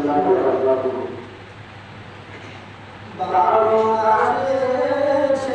রহমতুল্লাহ বরকাতুহু বারো সে